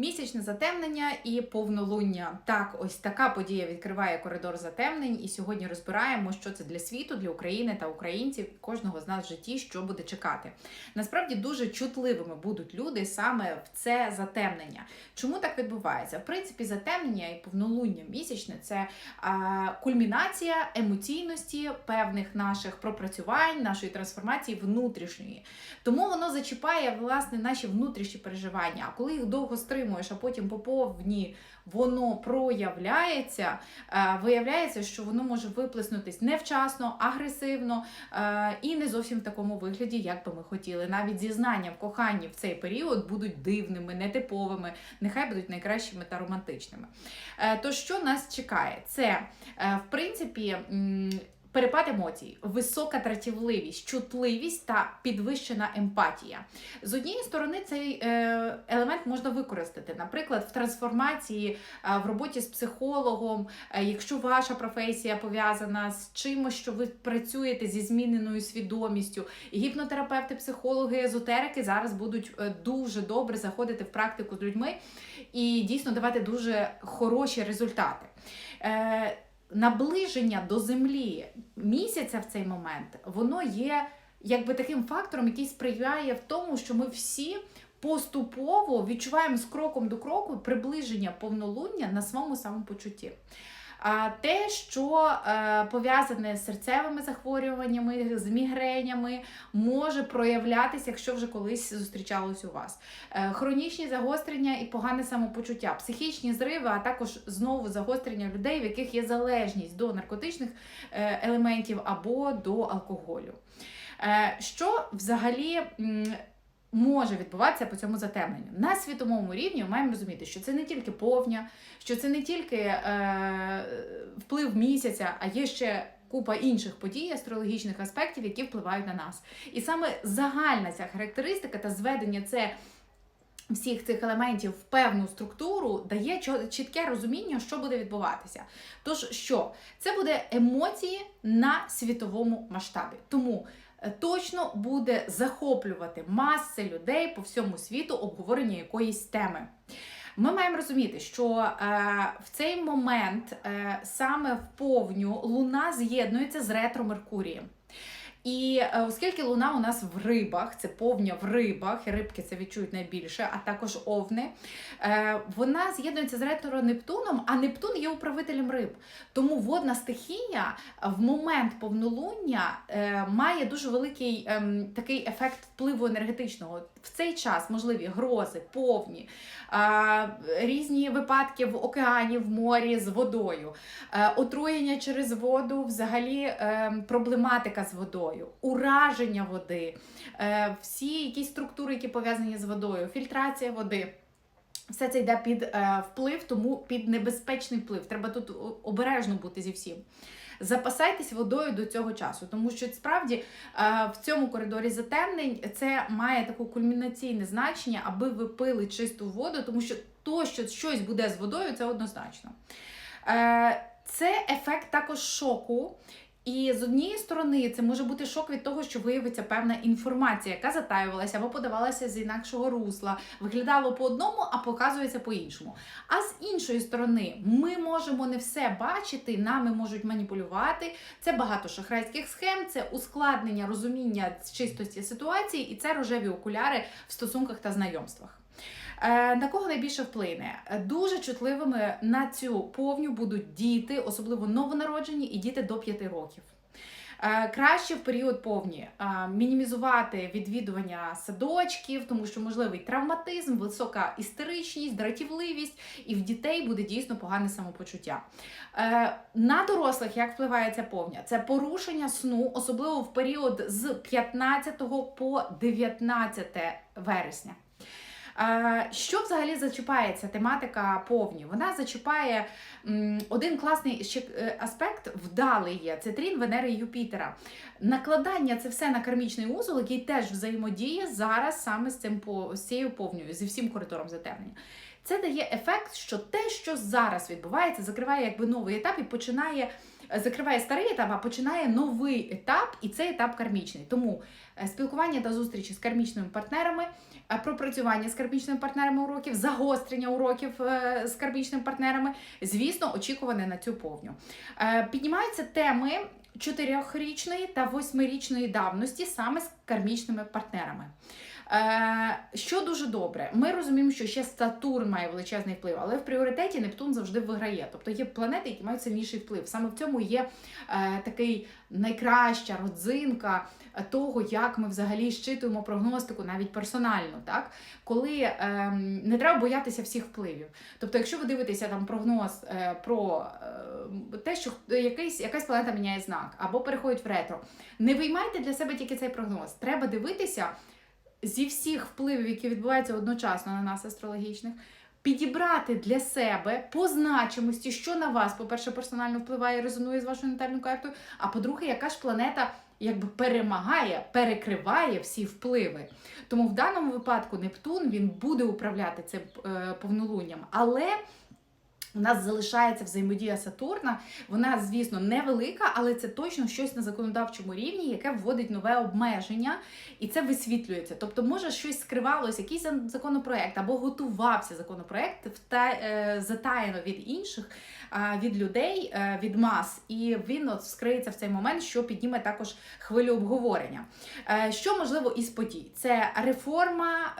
Місячне затемнення і повнолуння. Так, ось така подія відкриває коридор затемнень. І сьогодні розбираємо, що це для світу, для України та українців, кожного з нас в житті, що буде чекати. Насправді дуже чутливими будуть люди саме в це затемнення. Чому так відбувається? В принципі, затемнення і повнолуння місячне це а, кульмінація емоційності певних наших пропрацювань, нашої трансформації внутрішньої. Тому воно зачіпає власне наші внутрішні переживання. А коли їх довго стримуєш, а потім по повні воно проявляється, е, виявляється, що воно може виплеснутись невчасно, агресивно е, і не зовсім в такому вигляді, як би ми хотіли. Навіть зізнання в коханні в цей період будуть дивними, нетиповими, нехай будуть найкращими та романтичними. Е, То що нас чекає? Це в принципі. Перепад емоцій, висока дратівливість, чутливість та підвищена емпатія. З однієї сторони, цей е, елемент можна використати, наприклад, в трансформації, е, в роботі з психологом, е, якщо ваша професія пов'язана з чимось, що ви працюєте зі зміненою свідомістю. Гіпнотерапевти, психологи, езотерики зараз будуть дуже добре заходити в практику з людьми і дійсно давати дуже хороші результати. Наближення до землі місяця в цей момент, воно є якби таким фактором, який сприяє в тому, що ми всі поступово відчуваємо з кроком до кроку приближення повнолуння на своєму самопочутті. Те, що е, пов'язане з серцевими захворюваннями, з мігренями, може проявлятися, якщо вже колись зустрічалось у вас. Е, хронічні загострення і погане самопочуття, психічні зриви, а також знову загострення людей, в яких є залежність до наркотичних е, елементів або до алкоголю. Що взагалі. Може відбуватися по цьому затемненню. На світовому рівні ми маємо розуміти, що це не тільки повня, що це не тільки е, вплив місяця, а є ще купа інших подій, астрологічних аспектів, які впливають на нас. І саме загальна ця характеристика та зведення це. Всіх цих елементів в певну структуру дає чітке розуміння, що буде відбуватися. Тож що? Це буде емоції на світовому масштабі. Тому точно буде захоплювати маси людей по всьому світу обговорення якоїсь теми. Ми маємо розуміти, що е, в цей момент е, саме в повню Луна з'єднується з ретро Меркурієм. І е, оскільки луна у нас в рибах, це повня в рибах, і рибки це відчують найбільше, а також овни, е, вона з'єднується з ретро Нептуном, а Нептун є управителем риб. Тому водна стихія в момент повнолуння е, має дуже великий ем, такий ефект впливу енергетичного. В цей час можливі грози, повні, різні випадки в океані, в морі з водою, отруєння через воду, взагалі е, проблематика з водою, ураження води, е, всі якісь структури, які пов'язані з водою, фільтрація води. Все це йде під е, вплив, тому під небезпечний вплив. Треба тут обережно бути зі всім. Запасайтесь водою до цього часу, тому що справді е, в цьому коридорі затемнень це має таке кульмінаційне значення, аби ви пили чисту воду, тому що то, що щось буде з водою, це однозначно. Е, Це ефект також шоку. І з однієї сторони, це може бути шок від того, що виявиться певна інформація, яка затаювалася або подавалася з інакшого русла, виглядало по одному, а показується по-іншому. А з іншої сторони, ми можемо не все бачити, нами можуть маніпулювати. Це багато шахрайських схем, це ускладнення розуміння чистості ситуації, і це рожеві окуляри в стосунках та знайомствах. Е, На кого найбільше вплине? Дуже чутливими на цю повню будуть діти, особливо новонароджені і діти до 5 років. Е, Краще в період повні е, мінімізувати відвідування садочків, тому що можливий травматизм, висока істеричність, дратівливість, і в дітей буде дійсно погане самопочуття. На дорослих як впливає ця повня? Це порушення сну, особливо в період з 15 по 19 вересня. Що взагалі зачіпає ця тематика повні? Вона зачіпає один класний ще е, аспект вдалий є це трін Венери і Юпітера. Накладання це все на кармічний узол, який теж взаємодіє зараз саме з цим з цією повньою, зі всім коридором затемнення. Це дає ефект, що те, що зараз відбувається, закриває якби новий етап і починає закриває старий етап, а починає новий етап, і це етап кармічний. Тому е, спілкування та зустрічі з кармічними партнерами, е, пропрацювання з кармічними партнерами уроків, загострення уроків е, з кармічними партнерами, звісно, очікуване на цю повню. Піднімаються теми. Чотирьохрічної та восьмирічної давності саме з кармічними партнерами. Е, що дуже добре, ми розуміємо, що ще Сатурн має величезний вплив, але в пріоритеті Нептун завжди виграє. Тобто є планети, які мають сильніший вплив. Саме в цьому є е, такий найкраща родзинка того, як ми взагалі щитуємо прогностику, навіть персонально, так коли е, не треба боятися всіх впливів. Тобто, якщо ви дивитеся там прогноз е, про те, що якийсь, якась планета міняє знак або переходить в ретро, не виймайте для себе тільки цей прогноз. Треба дивитися зі всіх впливів, які відбуваються одночасно на нас астрологічних, підібрати для себе по значимості, що на вас, по-перше, персонально впливає, резонує з вашою натальною картою, а по-друге, яка ж планета якби перемагає, перекриває всі впливи. Тому в даному випадку Нептун він буде управляти цим е, повнолунням, але. У нас залишається взаємодія Сатурна. Вона, звісно, невелика, але це точно щось на законодавчому рівні, яке вводить нове обмеження, і це висвітлюється. Тобто, може, щось скривалось, якийсь законопроект або готувався законопроект е, затаєно від інших, від людей, е, від мас, і він от вскриється в цей момент, що підніме також хвилю обговорення. Е, Що можливо із подій? Це реформа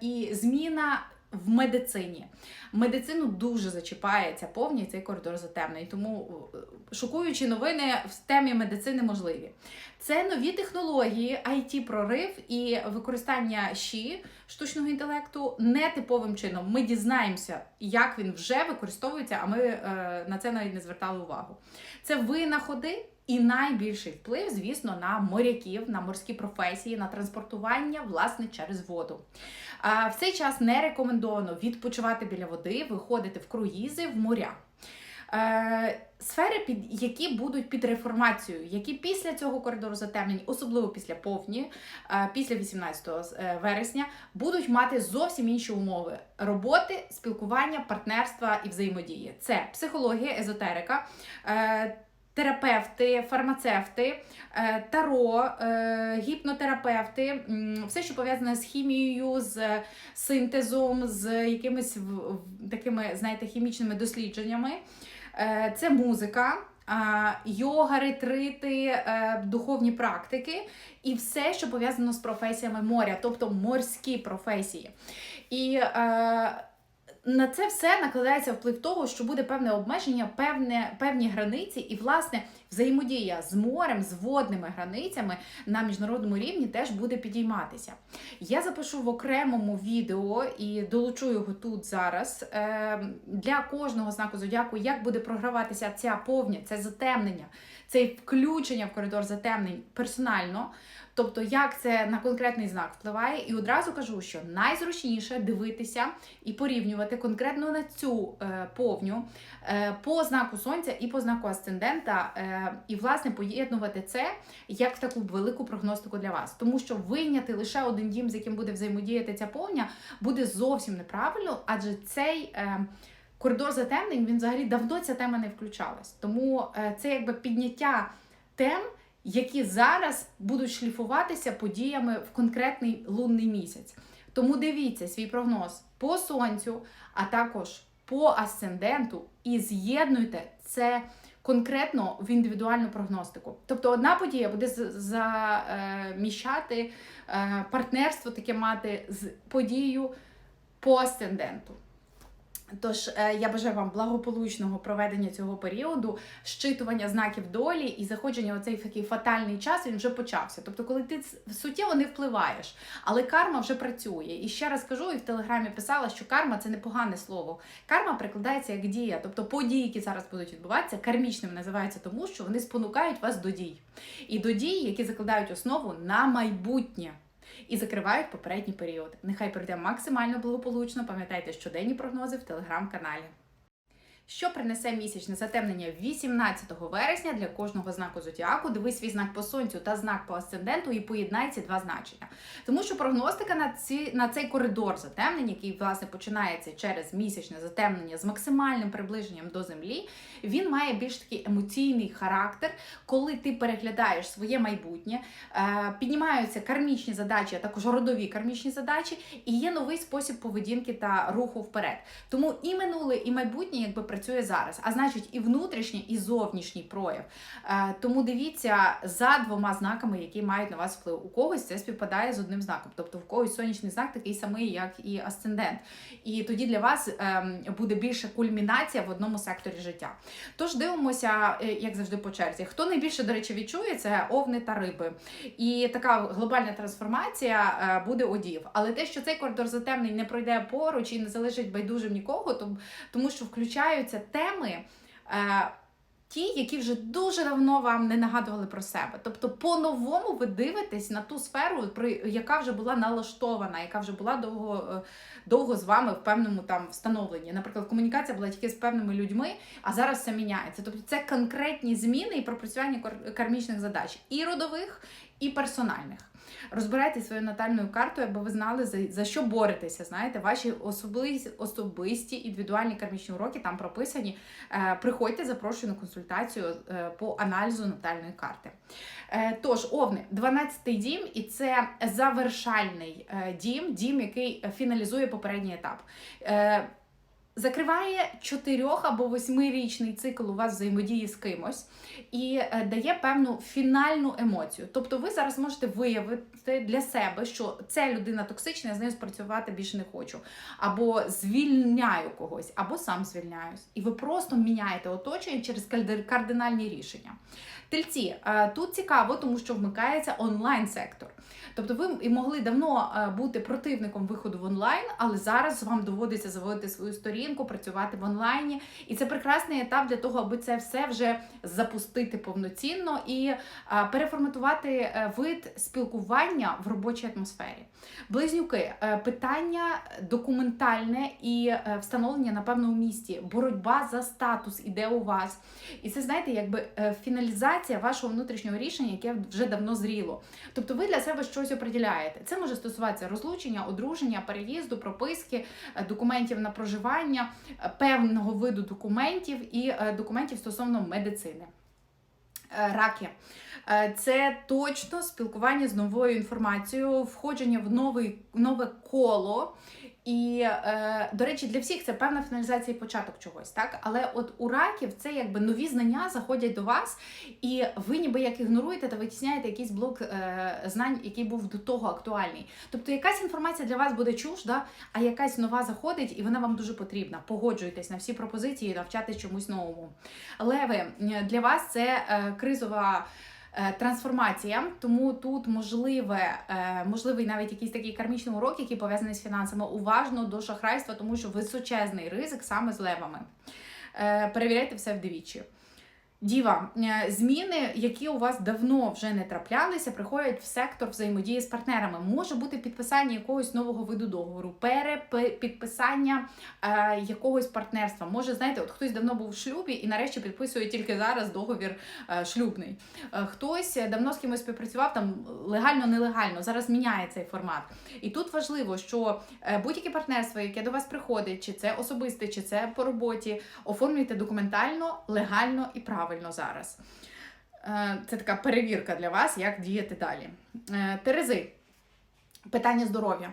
і зміна в медицині. Медицину дуже зачіпає ця повні цей коридор затемний. Тому е, шокуючі новини в темі медицини можливі. Це нові технології, it прорив і використання ЩІ штучного інтелекту нетиповим чином. Ми дізнаємося, як він вже використовується, а ми е, на це навіть не звертали увагу. Це винаходи. І найбільший вплив, звісно, на моряків, на морські професії, на транспортування власне через воду. В цей час не рекомендовано відпочивати біля води, виходити в круїзи, в моря. Е, Сфери, під які будуть під реформацією, які після цього коридору затемнень, особливо після повні, е, після 18 е, вересня, будуть мати зовсім інші умови роботи, спілкування, партнерства і взаємодії. Це психологія, езотерика. Терапевти, фармацевти, е, таро, е, гіпнотерапевти, все, що пов'язане з хімією, з синтезом, з якимись такими, знаєте, хімічними дослідженнями. Е, Це музика, йога, ретрити, духовні практики і все, що пов'язано з професіями моря, тобто морські професії. І на це все накладається вплив того, що буде певне обмеження, певне, певні границі, і власне взаємодія з морем, з водними границями на міжнародному рівні теж буде підійматися. Я запишу в окремому відео і долучу його тут зараз. е, Для кожного знаку зодіаку, як буде програватися ця повня, це затемнення, це включення в коридор затемнень персонально. Тобто, як це на конкретний знак впливає, і одразу кажу, що найзручніше дивитися і порівнювати конкретно на цю е, повню е, по знаку сонця і по знаку асцендента, е, і власне поєднувати це як таку велику прогностику для вас. Тому що вийняти лише один дім, з яким буде взаємодіяти ця повня, буде зовсім неправильно, адже цей. Коридор затемнень він взагалі давно ця тема не включалась. Тому це якби підняття тем, які зараз будуть шліфуватися подіями в конкретний лунний місяць. Тому дивіться свій прогноз по сонцю, а також по асценденту, і з'єднуйте це конкретно в індивідуальну прогностику. Тобто одна подія буде заміщати е, партнерство, таке мати з подією по асценденту. Тож е, я бажаю вам благополучного проведення цього періоду, щитування знаків долі і заходження у цей такий фатальний час він вже почався. Тобто, коли ти суттєво не впливаєш, але карма вже працює. І ще раз кажу, і в телеграмі писала, що карма це не погане слово. Карма прикладається як дія. Тобто події, які зараз будуть відбуватися, кармічними називаються тому, що вони спонукають вас до дій. І до дій, які закладають основу на майбутнє і закривають попередній період. Нехай пройде максимально благополучно. Пам'ятайте щоденні прогнози в телеграм-каналі. Що принесе місячне затемнення 18 вересня для кожного знаку зодіаку? Дивись свій знак по сонцю та знак по асценденту і поєднай ці два значення. Тому що прогностика на ці на цей коридор затемнень, який власне починається через місячне затемнення з максимальним приближенням до землі, він має більш такий емоційний характер, коли ти переглядаєш своє майбутнє, е, піднімаються кармічні задачі, а також родові кармічні задачі, і є новий спосіб поведінки та руху вперед. Тому і минуле, і майбутнє, якби працює зараз, а значить і внутрішній, і зовнішній прояв. Е, Тому дивіться за двома знаками, які мають на вас вплив. У когось це співпадає з одним знаком, тобто в когось сонячний знак такий самий, як і асцендент. І тоді для вас ем, буде більше кульмінація в одному секторі життя. Тож дивимося, е, як завжди, по черзі. Хто найбільше, до речі, відчує, це овни та риби. І така глобальна трансформація е, буде одів. Але те, що цей коридор затемнень не пройде поруч і не залишить байдужим нікого, тому що включаються теми. е, Ті, які вже дуже давно вам не нагадували про себе. Тобто, по-новому ви дивитесь на ту сферу, яка вже була налаштована, яка вже була довго, е, довго з вами в певному там встановленні. Наприклад, комунікація була тільки з певними людьми, а зараз все міняється. Тобто, це конкретні зміни і пропрацювання кар- кармічних задач і родових, і персональних. Розбирайте свою натальною картою, аби ви знали, за, за що боретеся. Знаєте, ваші особисті, особисті індивідуальні кармічні уроки там прописані. Е, приходьте, запрошую на консультацію е, по аналізу натальної карти. Е, тож, Овни, 12-й дім, і це завершальний дім, дім, який фіналізує попередній етап. Закриває чотирьох або восьмирічний цикл у вас взаємодії з кимось і е, дає певну фінальну емоцію. Тобто, ви зараз можете виявити для себе, що ця людина токсична, я з нею спрацювати більше не хочу, або звільняю когось, або сам звільняюсь. І ви просто міняєте оточення через кардинальні рішення. Тельці, е, тут цікаво, тому що вмикається онлайн-сектор. Тобто ви могли давно е, бути противником виходу в онлайн, але зараз вам доводиться заводити свою сторінку, працювати в онлайні. І це прекрасний етап для того, аби це все вже запустити повноцінно і е, переформатувати е, вид спілкування в робочій атмосфері. Близнюки, е, питання документальне і встановлення на певному місці, боротьба за статус іде у вас. І це, знаєте, якби фіналізація вашого внутрішнього рішення, яке вже давно зріло. Тобто ви для себе щось определяєте. Це може стосуватися розлучення, одруження, переїзду, прописки, документів на проживання, е, певного виду документів і е, документів стосовно медицини. Е, Раки. Це точно спілкування з новою інформацією, входження в новий, нове коло. І, е, до речі, для всіх це певна фіналізація і початок чогось, так? Але от у раків це якби нові знання заходять до вас, і ви ніби як ігноруєте та витісняєте якийсь блок е, знань, який був до того актуальний. Тобто якась інформація для вас буде чужда, а якась нова заходить, і вона вам дуже потрібна. Погоджуйтесь на всі пропозиції, навчатись чомусь новому. Леви, для вас це е, кризова. Е, Трансформація, тому тут можливе, е, можливий навіть якийсь такий кармічний урок, який пов'язаний з фінансами. Уважно до шахрайства, тому що височезний ризик саме з левами. Е, Перевіряйте все вдвічі. Діва, е, зміни, які у вас давно вже не траплялися, приходять в сектор взаємодії з партнерами. Може бути підписання якогось нового виду договору, перепідписання е, якогось партнерства. Може, знаєте, от хтось давно був в шлюбі і нарешті підписує тільки зараз договір е, шлюбний. Е, хтось давно з кимось співпрацював там легально, нелегально. Зараз міняє цей формат. І тут важливо, що е, будь-яке партнерство, яке до вас приходить, чи це особисте, чи це по роботі, оформлюйте документально, легально і правильно зараз. Е, Це така перевірка для вас, як діяти далі. Е, Терези. Питання здоров'я.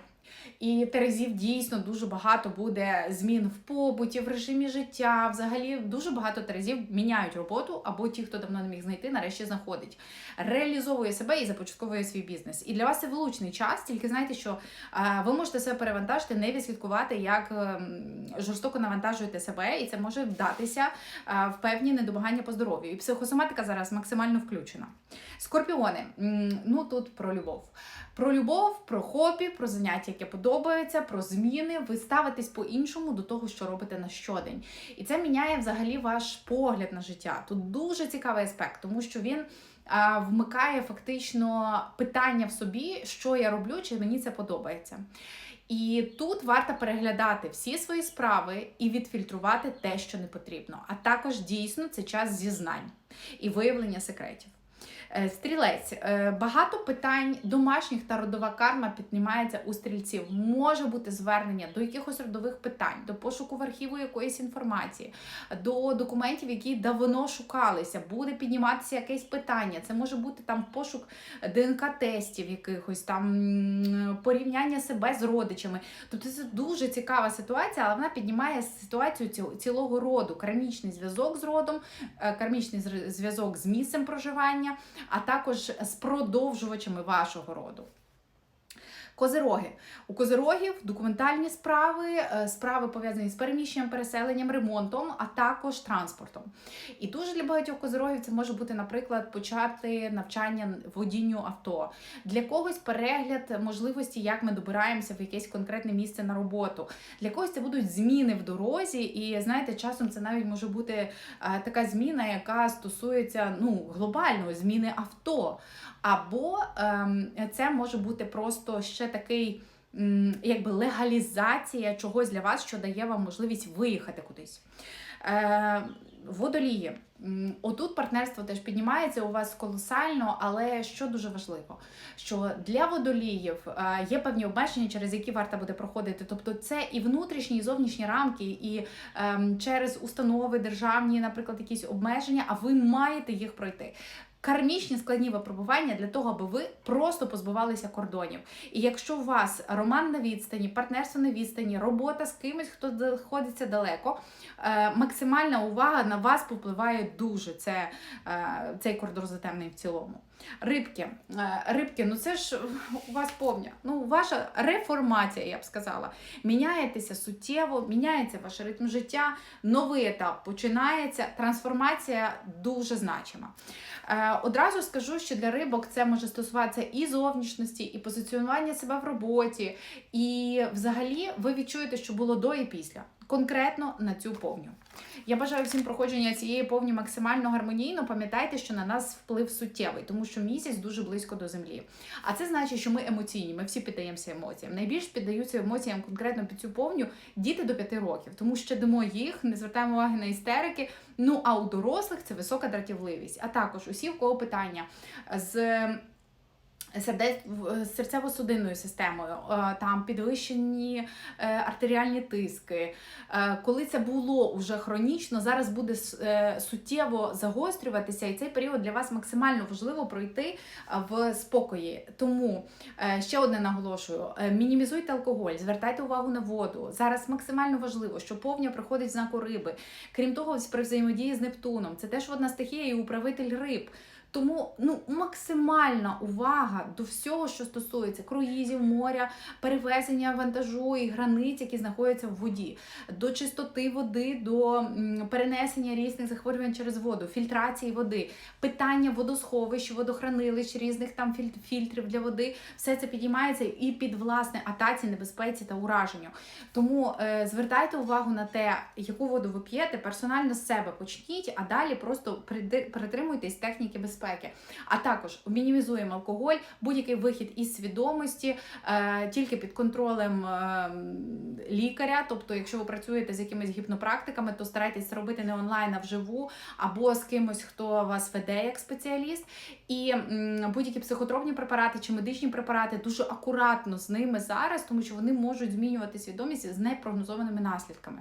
І терезів дійсно дуже багато буде змін в побуті, в режимі життя. Взагалі дуже багато терезів міняють роботу, або ті, хто давно не міг знайти, нарешті знаходить. Реалізовує себе і започатковує свій бізнес. І для вас це влучний час, тільки знайте, що е, ви можете себе перевантажити, не відслідкувати, як ем, жорстоко навантажуєте себе, і це може вдатися е, в певні недомагання по здоров'ю. І психосоматика зараз максимально включена. Скорпіони, ну тут про любов. Про любов, про хобі, про заняття, яке подобається, про зміни. Ви ставитесь по-іншому до того, що робите на щодень. І це міняє взагалі ваш погляд на життя. Тут дуже цікавий аспект, тому що він вмикає фактично питання в собі, що я роблю, чи мені це подобається. І тут варто переглядати всі свої справи і відфільтрувати те, що не потрібно. А також дійсно це час зізнань і виявлення секретів. Е, Стрілець, Е, багато питань домашніх та родова карма піднімається у стрільців. Може бути звернення до якихось родових питань, до пошуку в архіву якоїсь інформації, до документів, які давно шукалися. Буде підніматися якесь питання. Це може бути там пошук ДНК-тестів, якихось там порівняння себе з родичами. Тобто це дуже цікава ситуація, але вона піднімає ситуацію ціл- цілого роду. Кармічний зв'язок з родом, е, кармічний зв'язок з місцем проживання, а також з продовжувачами вашого роду. Козироги. У козирогів документальні справи, е, справи пов'язані з переміщенням, переселенням, ремонтом, а також транспортом. І дуже для багатьох козирогів це може бути, наприклад, почати навчання водінню авто. Для когось перегляд можливості, як ми добираємося в якесь конкретне місце на роботу. Для когось це будуть зміни в дорозі, і знаєте, часом це навіть може бути е, така зміна, яка стосується ну, глобальної зміни авто. Або ем, це може бути просто ще такий. Якби легалізація чогось для вас, що дає вам можливість виїхати кудись. Е, водолії. Отут партнерство теж піднімається у вас колосально, але що дуже важливо, що для водоліїв е, є певні обмеження, через які варто буде проходити. Тобто це і внутрішні, і зовнішні рамки, і ем, через установи державні, наприклад, якісь обмеження, а ви маєте їх пройти. Кармічні складні випробування для того, аби ви просто позбувалися кордонів. І якщо у вас роман на відстані, партнерство на відстані, робота з кимось, хто знаходиться далеко, е, максимальна увага на вас попливає дуже. Це е, цей кордон затемний в цілому. Рибки, Е, рибки, ну це ж у вас повня. Ну, ваша реформація, я б сказала. Міняєтеся суттєво, міняється ваш ритм життя, новий етап починається. Трансформація дуже значима. Е, Одразу скажу, що для рибок це може стосуватися і зовнішності, і позиціонування себе в роботі. І взагалі ви відчуєте, що було до і після. Конкретно на цю повню. Я бажаю всім проходження цієї повні максимально гармонійно. Пам'ятайте, що на нас вплив суттєвий, тому що місяць дуже близько до землі. А це значить, що ми емоційні, ми всі піддаємося емоціям. Найбільш піддаються емоціям конкретно під цю повню діти до 5 років, тому що щадимо їх, не звертаємо уваги на істерики. Ну а у дорослих це висока дратівливість. А також усі, в кого питання з. З серцево-судинною системою, е, там підвищені е, артеріальні тиски. Е, Коли це було вже хронічно, зараз буде е, суттєво загострюватися, і цей період для вас максимально важливо пройти е, в спокої. Тому е, ще одне наголошую: е, мінімізуйте алкоголь, звертайте увагу на воду. Зараз максимально важливо, що повня приходить в знаку риби. Крім того, при взаємодії з Нептуном, це теж водна стихія і управитель риб. Тому ну максимальна увага до всього, що стосується круїзів, моря, перевезення вантажу і границь, які знаходяться в воді, до чистоти води, до перенесення різних захворювань через воду, фільтрації води, питання водосховищ, водохранилищ, різних там фільтрів для води. Все це підіймається і під власне атаці, небезпеці та ураженню. Тому е, звертайте увагу на те, яку воду ви п'єте, персонально з себе почніть, а далі просто притримуйтесь техніки безпеки. А також мінімізуємо алкоголь, будь-який вихід із свідомості, е, тільки під контролем е, лікаря. Тобто, якщо ви працюєте з якимись гіпнопрактиками, то старайтесь робити не онлайн, а вживу, або з кимось, хто вас веде як спеціаліст. І будь-які психотропні препарати чи медичні препарати дуже акуратно з ними зараз, тому що вони можуть змінювати свідомість з непрогнозованими наслідками.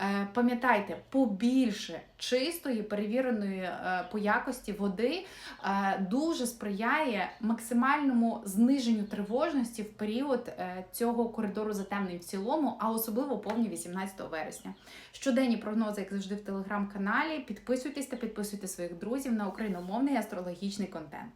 Е, Пам'ятайте, побільше чистої, перевіреної по якості води дуже сприяє максимальному зниженню тривожності в період е, цього коридору затемнень в цілому, а особливо повні 18 вересня. Щоденні прогнози, як завжди, в телеграм-каналі. Підписуйтесь та підписуйте своїх друзів на україномовний астрологічний контент.